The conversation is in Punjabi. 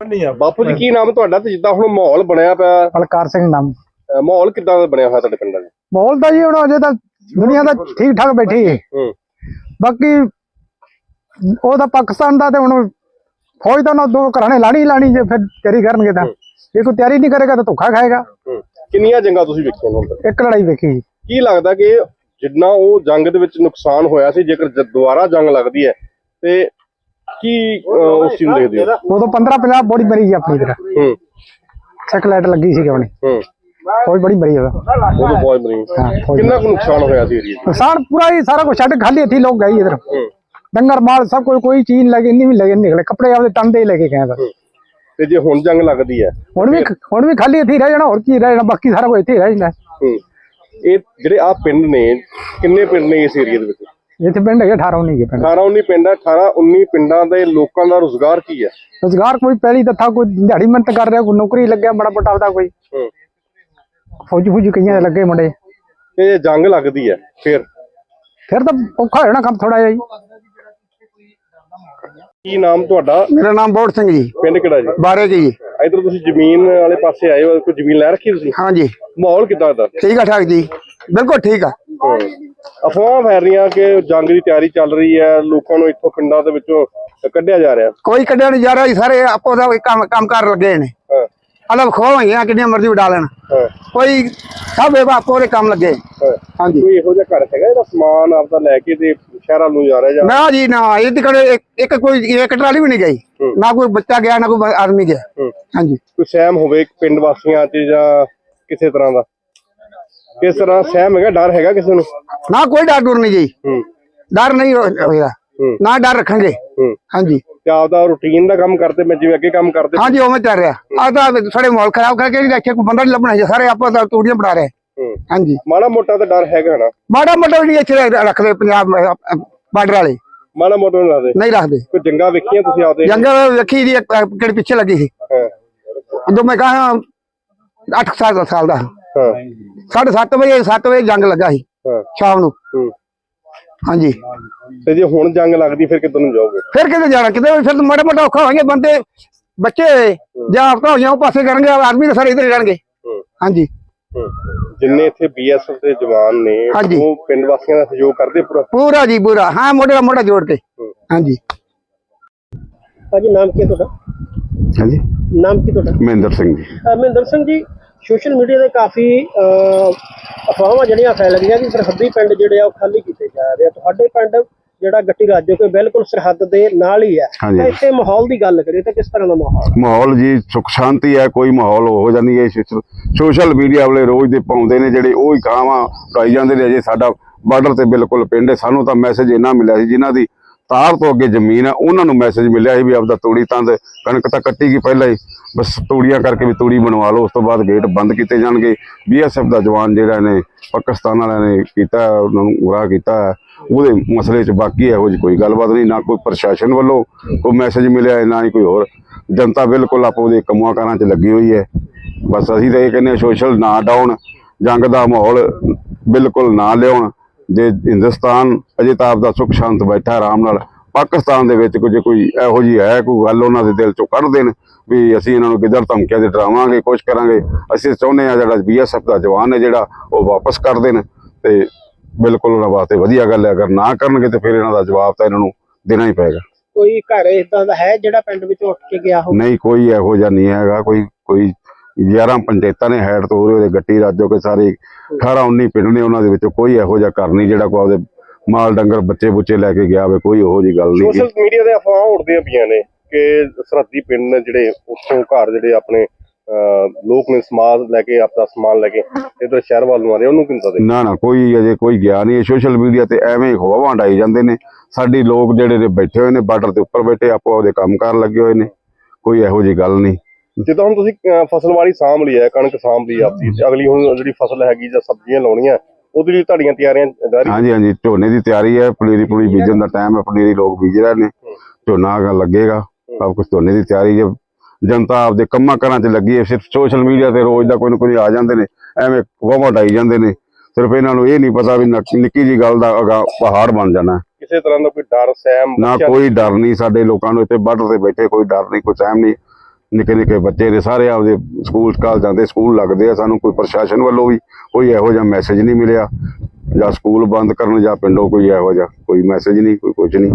ਨਹੀਂ ਆ। ਬਾਪੂ ਜੀ ਕੀ ਨਾਮ ਤੁਹਾਡਾ ਤੇ ਜਿੱਦਾਂ ਹੁਣ ਮਾਹੌਲ ਬਣਿਆ ਪਿਆ? ਬਲਕਾਰ ਸਿੰਘ ਨਾਮ। ਅਹ ਮਾਹੌਲ ਕਿੱਦਾਂ ਦਾ ਬਣਿਆ ਹੋਇਆ ਤੁਹਾਡੇ ਪਿੰਡਾਂ 'ਚ ਮਾਹੌਲ ਤਾਂ ਜੀ ਹੁਣ ਅਜੇ ਤਾਂ ਦੁਨੀਆ ਦਾ ਠੀਕ ਠਾਕ ਬੈਠੀ ਹੈ। ਹੂੰ। ਬਾਕੀ ਉਹ ਤਾਂ ਪਾਕਿਸਤਾਨ ਦਾ ਤੇ ਹੁਣ ਫੌਜ ਤਾਂ ਨਾ ਦੋ ਘਰਾਣੇ ਲਾਣੀ ਹੀ ਲਾਣੀ ਜੇ ਫਿਰ ਤਿਆਰੀ ਕਰਨਗੇ ਤਾਂ। ਜੇ ਕੋਈ ਤਿਆਰੀ ਨਹੀਂ ਕਰੇਗਾ ਤਾਂ ਧੋਖਾ ਖਾਏਗਾ। ਹੂੰ। ਕਿੰਨੀਆਂ ਜੰਗਾਂ ਤੁਸੀਂ ਵੇਖੀਆਂ ਨੇ ਹੁਣ ਤੱਕ? ਇੱਕ ਲੜਾਈ ਵੇਖੀ ਜੀ। ਕੀ ਲੱਗਦਾ ਕਿ ਜਿੰਨਾ ਉਹ ਜੰਗ ਦੇ ਵਿੱਚ ਨੁਕਸਾਨ ਹੋਇਆ ਸੀ ਜੇਕਰ ਜ- ਦੁਬਾਰਾ ਜੰਗ ਲੱਗਦੀ ਹੈ ਤੇ ਕੀ ਅਹ, ਉਸ ਚੀਜ਼ ਨੂੰ ਦੇਖਦੇ ਹੋ? ਉਦੋਂ 15 50 ਬੋਡੀ ਮਰੀ ਜੀ ਆਪਣੀ ਤਰ੍ਹਾਂ ਹੂੰ। ਸਿੱਖ ਲਾਈਟ ਲੱਗੀ ਸੀ ਆਪਣੀ। ਹੂੰ। ਫੌਜ ਬੜੀ ਮਰੀ ਉਹਦਾ ਉਦੋਂ ਬਹੁਤ ਮਰੀ ਹਾਂ ਕਿੰਨਾ ਕੁ ਨੁਕਸਾਨ ਹੋਇਆ ਸੀ ਏਰੀਆ 'ਚ ਨੁਕਸਾਨ ਪੂਰਾ ਹੀ ਸਾਰਾ ਕੁਝ ਛੱਡ ਖਾਲੀ ਹੱਥੀ ਲੋਕ ਗਏ ਇਧਰ। ਹੂੰ। ਡੰਗਰ ਮਾਲ ਸਭ ਕੋਈ ਕੋਈ ਚੀਜ਼ ਨਹੀਂ ਲੱਗੀ ਇੰਨੀ ਵੀ ਲੱਗੇ ਨਿਕਲੇ। ਕੱਪੜੇ ਆਪਦੇ ਹੀ ਲੈ ਕੇ ਗਏ ਬਸ। ਤੇ ਜੇ ਹੁਣ ਜੰਗ ਲੱਗਦੀ ਹੈ ਹੁਣ ਵੀ ਹੁਣ ਵੀ ਖਾਲੀ ਹੱਥੀ ਰਹਿ ਜਾਣਾ ਹੋਰ ਕੀ ਰਹਿ ਜਾਣਾ ਬਾਕੀ ਸਾਰਾ ਕੁਝ ਇੱਥੇ ਹੀ ਰਹਿ ਜਾਂਦਾ ਹੂੰ। ਇਹ ਜਿਹੜੇ ਆ ਪਿੰਡ ਨੇ ਕਿੰਨੇ ਪਿੰਡ ਨੇ ਇਸ ਏਰੀਆ ਦੇ ਵਿੱਚ? ਇੱਥੇ ਪਿੰਡ ਹੈਗੇ 18 19 ਕੇ ਪਿੰਡ। 18 19 ਪਿੰਡ ਹੈ 18 19 ਪਿੰਡਾਂ ਦੇ ਲੋਕਾਂ ਦਾ ਰੋਜ਼ਗਾਰ ਕੀ ਹੈ? ਰੁਜ਼ਗਾਰ ਕੋਈ ਪਹਿਲੀ ਤਾਂ ਥਾ ਕੋਈ ਦਿਹਾੜੀ ਮਿਹਨਤ ਕਰ ਰਿਹਾ ਕੋਈ ਨੌਕਰੀ ਲੱਗਿਆ ਬੜਾ ਮੋਟਾ ਆਪਦਾ ਕੋਈ। ਹੂੰ। ਫੌਜੀ ਫੌਜੀ ਕਈਆਂ ਦੇ ਲੱਗੇ ਮੁੰਡੇ। ਤੇ ਜੇ ਜੰਗ ਲੱਗਦੀ ਹੈ ਫਿਰ? ਫਿਰ ਤਾਂ ਔਖਾ ਹੋ ਜਾਣਾ ਕੰਮ ਥੋੜਾ ਜਿਹਾ ਜੀ। ਕੀ ਨਾਮ ਤੁਹਾਡਾ? ਮੇਰਾ ਨਾਮ ਬੋੜ ਸਿੰਘ ਜੀ। ਪਿੰਡ ਕਿਹੜਾ ਜੀ? ਬਾਰੇ ਜੀ। ਇਧਰ ਤੁਸੀਂ ਜ਼ਮੀਨ ਵਾਲੇ ਪਾਸੇ ਆਏ ਹੋ ਕੋਈ ਜ਼ਮੀਨ ਲੈ ਰੱਖੀ ਤੁਸੀਂ? ਹਾਂਜੀ ਮਾਹੌਲ ਕਿਦਾਂ ਦਾ? ਠੀਕ ਆ ਠਾਕ ਜੀ। ਬਿਲਕੁਲ ਠੀਕ ਆ। ਅਫਵਾਹਾਂ ਫੈਲ ਰਹੀਆਂ ਕਿ ਜੰਗ ਦੀ ਤਿਆਰੀ ਚੱਲ ਰਹੀ ਹੈ ਲੋਕਾਂ ਨੂੰ ਇੱਥੋਂ ਪਿੰਡਾਂ ਦੇ ਵਿੱਚੋਂ ਕੱਢਿਆ ਜਾ ਰਿਹਾ। ਕੋਈ ਕੱਢਿਆ ਨਹੀਂ ਜਾ ਰਿਹਾ ਜੀ ਸਾਰੇ ਆਪੋ ਦਾ ਕੰਮ ਕੰਮ ਕਰ ਲੱਗੇ ਨੇ। ਹਾਂ। ਅਲੱਗ ਖੋ ਹੋਈਆਂ ਕਿੰਨੀਆਂ ਮਰਜ਼ੀ ਉਡਾ ਲੈਣ। ਕੋਈ ਸਭ ਇਹ ਆਪੋ ਦੇ ਕੰਮ ਲੱਗੇ। ਹਾਂਜੀ। ਕੋਈ ਇਹੋ ਜਿਹਾ ਘਰ ਹੈਗਾ ਜਿਹੜਾ ਸਮਾਨ ਆਪਦਾ ਲੈ ਕੇ ਤੇ ਸ਼ਹਿਰਾਂ ਨੂੰ ਜਾ ਰਿਹਾ ਜਾਂ ਨਾ ਜੀ ਨਾ। ਇਹ ਤੇ ਕਦੇ ਇੱਕ- ਕੋਈ ਇੱਕ ਟਰਾਲੀ ਵੀ ਨਹੀਂ ਗਈ। ਨਾ ਕੋਈ ਬੱਚਾ ਗਿਆ ਨਾ ਕੋਈ ਆਦਮੀ ਗਿਆ। ਹਾਂਜੀ। ਕੋਈ ਸਹਿਮ ਹੋਵੇ ਪਿੰਡ ਵਾਸੀਆਂ 'ਚ ਜਾਂ ਕਿਸੇ ਤਰ੍ਹਾਂ ਦਾ? ਕਿਸ ਤਰ੍ਹਾਂ ਸਹਿਮ ਹੈਗਾ? ਡਰ ਹੈਗਾ ਕਿਸੇ ਨੂੰ? ਨਾ ਕੋਈ ਡਰ ਡਰ ਨਹੀਂ ਜੀ। ਹੂੰ। ਡਰ ਨਹੀਂ ਹੋਏਗਾ। ਹੂੰ। ਨਾ ਡਰ ਰੱਖਾਂਗੇ। ਹੂੰ। ਹਾਂਜੀ। ਤੇ ਆਪਦਾ ਰੂਟੀਨ ਦਾ ਕੰਮ ਕਰਦੇ ਮੈਂ ਜਿਵੇਂ ਅੱਗੇ ਕੰਮ ਕਰਦੇ। ਹਾਂਜੀ ਉਵੇਂ ਚੱਲ ਰਿਹਾ। ਆ ਤਾਂ ਸਾਡੇ ਮਾਹੌਲ ਖਰਾਬ ਕਰਕੇ ਨਹੀਂ ਰੱਖਿਆ ਕੋਈ ਬੰਦਾ ਨਹੀਂ ਲੱਭਣਾ ਜੀ ਸਾਰੇ ਆਪੋ ਦਾ ਤੂੜੀਆਂ ਬਣਾ ਰਹੇ। ਹੂੰ। ਹਾਂਜੀ। ਮਾੜਾ ਮੋਟਾ ਤਾਂ ਡਰ ਹੈਗਾ ਨਾ। ਮਾੜਾ ਮੋਟਾ ਵੀ ਨਹੀਂ ਇੱਥੇ ਰੱਖਦੇ ਪੰਜਾਬ ਬਾਰਡਰ ਵਾਲੇ। ਮਾੜਾ ਮੋਟਾ ਨਾ ਦੇ ਨਹੀਂ ਰੱਖਦੇ। ਕੋਈ ਜੰਗਾਂ ਵੇਖੀਆਂ ਤੁਸੀਂ ਆਪਦੇ? ਜੰਗਲ ਵੇਖੀ ਦੀ ਇੱਕ, ਕਿਹੜੀ ਪਿੱਛੇ ਲੱਗੀ ਸੀ। ਹਾਂ। ਉਦੋਂ ਮੈਂ ਕਹਾ 8 ਸਾਲ ਦਾ ਸਾਲ ਦਾ। ਹਾਂ ਸਾਢੇ ਸੱਤ ਵਜੇ 7 ਵਜੇ ਜੰਗ ਲੱਗਾ ਸੀ ਹਾਂ। ਸ਼ਾਮ ਨੂੰ। ਹੂੰ। ਹਾਂਜੀ। ਤੇ ਜੇ ਹੁਣ ਜੰਗ ਲੱਗਦੀ ਫਿਰ ਕਿੱਧਰ ਨੂੰ ਜਾਓਗੇ? ਫਿਰ ਕਿਤੇ ਜਾਣਾ? ਕਿਤੇ ਫਿਰ ਤਾਂ ਮਾੜਾ ਮੋਟਾ ਔਖਾ ਹੋਣਗੇ ਬੰਦੇ ਬੱਚੇ ਜਾਂ ਹਫਤਾ ਹੋ ਜਾਂ ਉਹ ਪਾਸੇ ਕਰਨਗੇ ਆਦਮੀ ਤਾਂ ਸਾਰੇ ਇੱਧਰ ਹੀ ਰਹਿਣਗੇ। ਹੂੰ। ਹਾਂਜੀ। ਹੂੰ। ਜਿੰਨੇ ਇੱਥੇ ਬੀਐਸਐਫ ਦੇ ਜਵਾਨ ਨੇ। ਉਹ ਪਿੰਡ ਵਾਸੀਆਂ ਦਾ ਸਹਿਯੋਗ ਕਰਦੇ ਪੂਰਾ? ਪੂਰਾ ਜੀ ਪੂਰਾ। ਹਾਂ ਮੋਢੇ ਨਾਲ ਮੋਢਾ ਜੋੜ ਕੇ। ਹਾਂਜੀ। ਭਾਜੀ ਨਾਮ ਕੀ ਹੈ ਤੁਹਾਡਾ? ਹਾਂਜੀ। ਨਾਮ ਕੀ ਤੁਹਾਡਾ? ਮਹਿੰਦਰ ਸਿੰਘ ਜੀ। ਮਹਿੰਦਰ ਸਿੰਘ ਜੀ ਸੋਸ਼ਲ ਮੀਡੀਆ ਤੇ ਕਾਫੀ ਅਫਵਾਹਾਂ ਜਿਹੜੀਆਂ ਫੈਲ ਰਹੀਆਂ ਕਿ ਸਰਹੱਦੀ ਪਿੰਡ ਜਿਹੜੇ ਆ ਉਹ ਖਾਲੀ ਕੀਤੇ ਜਾ ਰਹੇ ਆ ਤੁਹਾਡੇ ਪਿੰਡ ਜਿਹੜਾ ਗੱਟੀ ਰਾਜੋ ਕੇ ਬਿਲਕੁਲ ਸਰਹੱਦ ਦੇ ਨਾਲ ਹੀ ਹੈ। ਤਾਂ ਇੱਥੇ ਮਾਹੌਲ ਦੀ ਗੱਲ ਕਰੀਏ ਤਾਂ ਕਿਸ ਤਰ੍ਹਾਂ ਦਾ ਮਾਹੌਲ? ਮਾਹੌਲ ਜੀ ਸੁਖ ਸ਼ਾਂਤੀ ਹੈ ਕੋਈ ਮਾਹੌਲ ਹੋ ਜਾਂਦੀ ਹੈ ਸੋਸ਼ਲ ਮੀਡੀਆ ਵਾਲੇ ਰੋਜ਼ ਦੇ ਪਾਉਂਦੇ ਨੇ ਜਿਹੜੇ ਉਹ ਹੀ ਕਾਵਾਂ ਉਡਾਈ ਜਾਂਦੇ ਨੇ ਅਜੇ ਸਾਡਾ ਬਾਰਡਰ ਤੇ ਬਿਲਕੁਲ ਪਿੰਡ ਹੈ ਸਾਨੂੰ ਤਾਂ ਮੈਸੇਜ ਇਹਨਾਂ ਮਿਲਿਆ ਸੀ ਜਿਨ੍ਹਾਂ ਦੀ ਤਾਰ ਤੋਂ ਅੱਗੇ ਜ਼ਮੀਨ ਆ ਉਹਨਾਂ ਨੂੰ ਮੈਸੇਜ ਮਿਲਿਆ ਸੀ ਵੀ ਆਪਦਾ ਤੂੜੀ ਤੰਦ ਕਣਕ ਤਾਂ ਕੱਟੀ ਗਈ ਪਹਿਲਾਂ ਹੀ ਬਸ ਤੂੜੀਆਂ ਕਰਕੇ ਵੀ ਤੂੜੀ ਬਣਵਾ ਲਓ ਉਸ ਤੋਂ ਬਾਅਦ ਗੇਟ ਬੰਦ ਕੀਤੇ ਜਾਣਗੇ। ਬੀਐਸਐਫ ਦਾ ਜਵਾਨ ਜਿਹੜਾ ਨੇ ਪਾਕਿਸਤਾਨ ਵਾਲਿਆਂ ਨੇ ਕੀਤਾ ਉਹਨਾਂ ਨੂੰ ਗੁਰਾਹ ਕੀਤਾ। ਹੈ, ਉਹਦੇ ਮਸਲੇ 'ਚ ਬਾਕੀ ਇਹੋ ਜਿਹੀ ਕੋਈ ਗੱਲਬਾਤ ਨਹੀਂ ਨਾ ਕੋਈ ਪ੍ਰਸ਼ਾਸਨ ਵੱਲੋਂ ਕੋਈ ਮੈਸੇਜ ਮਿਲਿਆ ਨਾ ਹੀ ਕੋਈ ਹੋਰ। ਜਨਤਾ ਬਿਲਕੁਲ ਆਪੋ ਦੇ ਕੰਮਾਂ ਕਾਰਾਂ 'ਚ ਲੱਗੀ ਹੋਈ ਹੈ। ਬਸ ਅਸੀਂ ਤਾਂ ਇਹ ਕਹਿੰਦੇ ਹਾਂ ਸੋਸ਼ਲ ਨਾ ਡਾਊਨ ਜੰਗ ਦਾ ਮਾਹੌਲ ਬਿਲਕੁਲ ਨਾ ਲਿਆਉਣ। ਜੇ ਹਿੰਦੁਸਤਾਨ ਅਜੇ ਤਾਂ ਆਪਦਾ ਸੁਖ ਸ਼ਾਂਤ ਬੈਠਾ ਆਰਾਮ ਨਾਲ ਪਾਕਿਸਤਾਨ ਦੇ ਵਿੱਚ ਕੁਝ ਕੋਈ ਇਹੋ ਜਿਹੀ ਹੈ ਕੋਈ ਗੱਲ ਉਹਨਾਂ ਦੇ ਦਿਲ ਚੋਂ ਕੱਢ ਦੇਣ ਵੀ ਅਸੀਂ ਇਹਨਾਂ ਨੂੰ ਕਿੱਧਰ ਧਮਕੀਆਂ ਦੇ ਡਰਾਵਾਂਗੇ ਕੁਛ ਕਰਾਂਗੇ ਅਸੀਂ ਚਾਹੁੰਦੇ ਆ ਜਿਹੜਾ ਬੀਐਸਐਫ ਦਾ ਜਵਾਨ ਹੈ ਜਿਹੜਾ ਉਹ ਵਾਪਸ ਕਰ ਦੇਣ ਤੇ ਬਿਲਕੁਲ ਉਹਨਾਂ ਵਾਸਤੇ ਵਧੀਆ ਗੱਲ ਹੈ ਅਗਰ ਨਾ ਕਰਨਗੇ ਤੇ ਫਿਰ ਇਹਨਾਂ ਦਾ ਜਵਾਬ ਤਾਂ ਇਹਨਾਂ ਨੂੰ ਦੇਣਾ ਹੀ ਪਏਗਾ। ਕੋਈ ਘਰ ਇਦਾਂ ਦਾ ਹੈ ਜਿਹੜਾ ਪਿੰਡ ਵਿੱਚੋਂ ਉੱਠ ਕੇ ਗਿਆ ਹੋ ਨਹੀਂ ਕੋਈ ਇਹੋ ਜਿਹਾ ਨਹੀਂ ਹੈਗਾ ਕੋਈ ਕੋਈ 11 ਪੰਚਾਇਤਾਂ ਨੇ ਹੈਡ ਤੋਂ ਉਹਦੇ ਗੱਟੀ ਰਾਜੋ ਕੇ ਸਾਰੇ 18 19 ਪਿੰਡ ਨੇ ਉਹਨਾਂ ਦੇ ਵਿੱਚੋਂ ਕੋਈ ਇਹੋ ਜਿਹਾ ਘਰ ਨਹੀਂ ਜਿਹੜਾ ਕੋਈ ਆਪਦੇ ਮਾਲ ਡੰਗਰ ਬੱਚੇ ਬੁੱਚੇ ਲੈ ਕੇ ਗਿਆ ਹੋਵੇ ਕੋਈ ਉਹੋ ਜੀ ਗੱਲ ਨਹੀਂ। ਸੋਸ਼ਲ ਮੀਡੀਆ ਤੇ ਅਫਵਾਹਾਂ ਉੱਡਦੀਆਂ ਪਈਆਂ ਨੇ ਕਿ ਸਰਹੱਦੀ ਪਿੰਡ ਨੇ ਜਿਹੜੇ ਉੱਥੋਂ ਘਰ ਜਿਹੜੇ ਆਪਣੇ ਲੋਕ ਨੇ ਸਮਾਜ ਲੈ ਕੇ ਆਪਦਾ ਸਮਾਨ ਲੈ ਕੇ ਇਧਰ ਸ਼ਹਿਰ ਵੱਲ ਨੂੰ ਆ ਰਹੇ ਉਹਨੂੰ ਕਿੰਤਾ ਦੇ ਨਾ ਨਾ ਕੋਈ ਅਜੇ ਕੋਈ ਗਿਆ ਨਹੀਂ ਸੋਸ਼ਲ ਮੀਡੀਆ ਤੇ ਐਵੇਂ ਹਵਾਵਾਂ ਡਾਈ ਜਾਂਦੇ ਨੇ। ਸਾਡੀ ਲੋਕ ਜਿਹੜੇ ਨੇ ਬੈਠੇ ਹੋਏ ਨੇ ਬਾਰਡਰ ਦੇ ਉੱਪਰ ਬੈਠੇ ਆਪੋ ਆਪਦੇ ਕੰਮ ਕਰਨ ਲੱਗੇ ਹੋਏ ਨੇ ਕੋਈ ਇਹੋ ਜੀ ਗੱਲ ਨਹੀਂ। ਜਿੱਦਾਂ ਹੁਣ ਤੁਸੀਂ ਅਹ, ਫਸਲ ਵਾਲੀ ਸਾਂਭ ਲਈ ਹੈ ਕਣਕ ਸਾਂਭ ਲਈ ਆਪਦੀ ਤੇ ਅਗਲੀ ਹੁਣ ਜਿਹੜੀ ਫਸਲ ਹੈਗੀ ਜਾਂ ਸਬਜ਼ੀਆਂ ਲਾਉਣੀਆਂ ਉਹਦੇ ਲਈ ਤੁਹਾਡੀਆਂ ਤਿਆਰੀਆਂ ਜਾਰੀ? ਹਾਂਜੀ ਹਾਂਜੀ ਝੋਨੇ ਦੀ ਤਿਆਰੀ ਹੈ ਪਨੀਰੀ ਪੁਣੀ ਬੀਜਣ ਦਾ ਟਾਈਮ ਹੈ ਪਨੀਰੀ ਲੋਕ ਬੀਜ ਰਹੇ ਨੇ। ਝੋਨਾ ਅਗਰ ਲੱਗੇਗਾ ਸਭ ਕੁਝ ਝੋਨੇ ਦੀ ਤਿਆਰੀ ਹੈ। ਜਨਤਾ ਆਪਦੇ ਕੰਮਾਂ ਕਾਰਾਂ 'ਚ ਲੱਗੀ ਹੈ ਸਿਰਫ ਸੋਸ਼ਲ ਮੀਡੀਆ ਤੇ ਰੋਜ਼ ਦਾ ਕੋਈ ਨਾ ਕੋਈ ਆ ਜਾਂਦੇ ਨੇ ਐਵੇਂ ਵਾਵਾ ਡਾਈ ਜਾਂਦੇ ਨੇ। ਸਿਰਫ ਇਹਨਾਂ ਨੂੰ ਇਹ ਨਹੀਂ ਪਤਾ ਵੀ ਨਕ- ਨਿੱਕੀ ਜੀ ਗੱਲ ਦਾ ਅਗਾ ਪਹਾੜ ਬਣ ਜਾਣਾ। ਹੈ। ਕਿਸੇ ਤਰ੍ਹਾਂ ਦਾ ਕੋਈ ਡਰ ਸਹਿਮ ਨਾ ਬੱਚਿਆਂ ਕੋਈ ਡਰ ਨਹੀਂ ਸਾਡੇ ਲੋਕਾਂ ਨੂੰ ਇੱਥੇ ਬਾਰਡਰ ਤੇ ਬੈਠੇ ਕੋਈ ਡਰ ਨਹੀਂ ਕੋਈ ਸਹਿਮ ਨਹੀਂ। ਨਿੱਕੇ ਨਿੱਕੇ ਬੱਚੇ ਨੇ ਸਾਰੇ ਆਪਦੇ ਸਕੂਲ ਕਾਲ ਜਾਂਦੇ ਸਕੂਲ ਲੱਗਦੇ ਆ। ਸਾਨੂੰ ਕੋਈ ਪ੍ਰਸ਼ਾਸਨ ਵੱਲੋਂ ਵੀ ਕੋਈ ਇਹੋ ਜਿਹਾ ਮੈਸੇਜ ਨਹੀਂ ਮਿਲਿਆ। ਜਾਂ ਸਕੂਲ ਬੰਦ ਕਰਨ ਜਾਂ ਪਿੰਡੋਂ ਕੋਈ ਇਹੋ ਜਿਹਾ ਕੋਈ ਮੈਸੇਜ ਨਹੀਂ, ਕੋਈ ਕੁਝ ਨਹੀਂ।